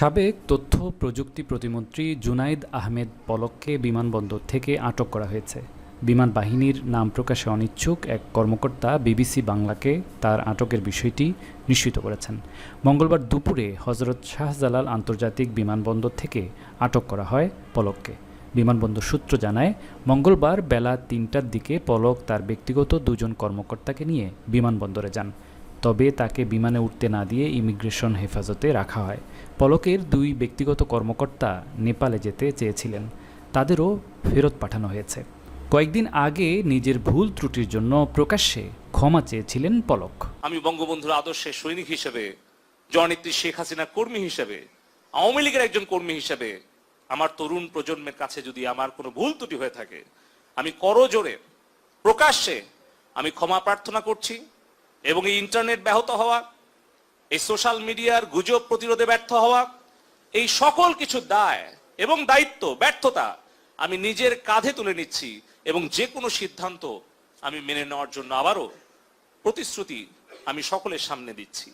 সাবেক তথ্য প্রযুক্তি প্রতিমন্ত্রী জুনাইদ আহমেদ পলককে বিমানবন্দর থেকে আটক করা হয়েছে। বিমান বাহিনীর নাম প্রকাশে অনিচ্ছুক এক কর্মকর্তা বিবিসি বাংলাকে তার আটকের বিষয়টি নিশ্চিত করেছেন। মঙ্গলবার দুপুরে হজরত শাহজালাল আন্তর্জাতিক বিমানবন্দর থেকে আটক করা হয় পলককে। বিমানবন্দর সূত্র জানায়, মঙ্গলবার বেলা তিনটার দিকে পলক তার ব্যক্তিগত দুজন কর্মকর্তাকে নিয়ে বিমানবন্দরে যান। তবে তাকে বিমানে উঠতে না দিয়ে ইমিগ্রেশন হেফাজতে রাখা হয়। পলকের দুই ব্যক্তিগত কর্মকর্তা নেপালে যেতে চেয়েছিলেন। তাদেরও ফেরত পাঠানো হয়েছে। কয়েকদিন আগে নিজের ভুল ত্রুটির জন্য প্রকাশ্যে ক্ষমা চেয়েছিলেন পলক। আমি বঙ্গবন্ধুর আদর্শের সৈনিক হিসেবে, জননেত্রী শেখ হাসিনা কর্মী হিসেবে, আওয়ামী লীগের একজন কর্মী হিসেবে, আমার তরুণ প্রজন্মের কাছে যদি আমার কোনো ভুল ত্রুটি হয়ে থাকে, আমি করজোরে, প্রকাশ্যে আমি ক্ষমা প্রার্থনা করছি। এবং এই ইন্টারনেট ব্যাহত হওয়া, এই সোশ্যাল মিডিয়ার গুজব প্রতিরোধে ব্যর্থ হওয়া, এই সকল কিছু দায় এবং দায়িত্ব, ব্যর্থতা আমি নিজের কাঁধে তুলে নিচ্ছি এবং যে কোনো সিদ্ধান্ত আমি মেনে নেওয়ার জন্য আবারও প্রতিশ্রুতি আমি সকলের সামনে দিচ্ছি।